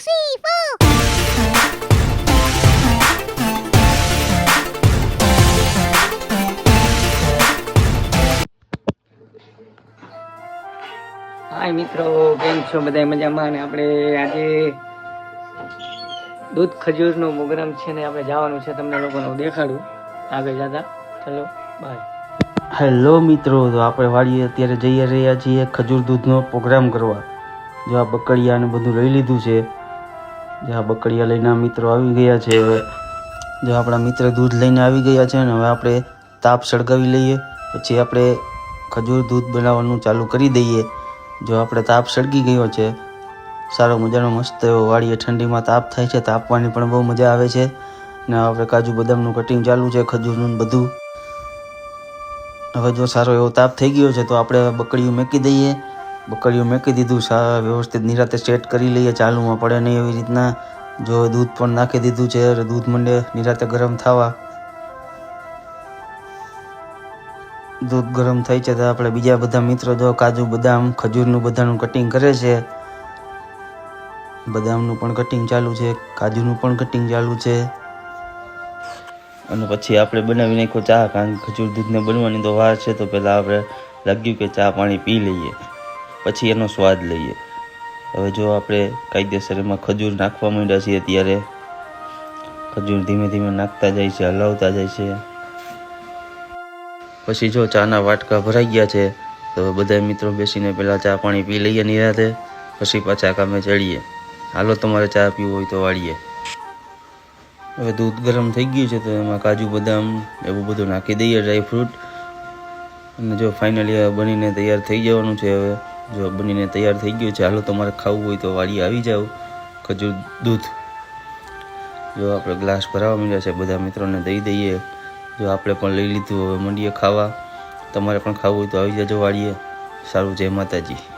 three, four. મિત્રો કેમ છો? બધા મજામાં? અને આપણે આજે દૂધ ખજૂરનો પ્રોગ્રામ છે ને આપણે જવાનું છે તમને લોકોને દેખાડું. આગળ જતા. ચલો બાય હેલો મિત્રો. તો આપણે વાડીએ અત્યારે જઈ રહ્યા છીએ ખજૂર દૂધનો પ્રોગ્રામ કરવા. જો આ બકડિયા ને બધું લઈ લીધું છે. જો આ બકડીયા લઈને મિત્રો આવી ગયા છે. હવે જો આપણા મિત્ર દૂધ લઈને આવી ગયા છે ને, હવે આપણે તાપ સળગાવી લઈએ. પછી આપણે ખજૂર દૂધ બનાવવાનું ચાલુ કરી દઈએ. જો આપણે તાપ સળગી ગયો છે, સારો મજાનો મસ્ત એવો વાડીએ ઠંડીમાં તાપ થાય છે, તાપવાની પણ બહુ મજા આવે છે. ને આપણે કાજુ બદામનું કટિંગ ચાલુ છે, ખજૂરનું બધું. હવે જો સારો એવો તાપ થઈ ગયો છે, તો આપણે બકડીઓ મેકી દઈએ. બકડીયું મેકી દીધું સા વ્યવસ્થિત નિરાતે સેટ કરી લઈએ, ચાલુમાં પડે નહીં એવી રીતના. જો દૂધ પણ નાખી દીધું છે દૂધ મંડે નિરાતે ગરમ થવા. દૂધ ગરમ થઈ છે તો આપણે બીજા બધા મિત્રો જો કાજુ, બદામ, ખજૂરનું બધાનું કટિંગ કરે છે. બદામનું પણ કટિંગ ચાલુ છે, કાજુનું પણ કટિંગ ચાલુ છે. અને પછી આપણે બનાવી નાખ્યો ચા, કારણ કે ખજૂર દૂધને બનવાની તો વાર છે, તો પહેલાં આપણે લાગ્યું કે ચા પાણી પી લઈએ. પછી એનો સ્વાદ લઈએ. હવે જો આપણે કાયદેસર એમાં ખજૂર નાખવા માંડ્યા છીએ ત્યારે ખજૂર ધીમે ધીમે નાખતા જાય છે, હલાવતા જાય છે. પછી જો ચાના વાટકા ભરાઈ ગયા છે, તો બધા મિત્રો બેસીને પહેલાં ચા પાણી પી લઈએ નિરાતે, પછી પાછા કામે ચડીએ. હાલો તમારે ચા પીવું હોય તો વાળીએ. હવે દૂધ ગરમ થઈ ગયું છે, તો એમાં કાજુ બદામ, એવું બધું નાખી દઈએ ડ્રાય ફ્રૂટ અને જો ફાઇનલી બનીને તૈયાર થઈ જવાનું છે હવે. જો બનીને તૈયાર થઈ ગયું છે, હાલો તમારે ખાવું હોય તો વાડી આવી જાઓ. ખજૂર, દૂધ. જો આપણે ગ્લાસ ભરાવા માંડ્યા છે, બધા મિત્રોને દઈ દઈએ. જો આપણે પણ લઈ લીધું, હવે મંડીએ ખાવા. તમારે પણ ખાવું હોય તો આવી જાજો વાળીએ. સારું, જય માતાજી.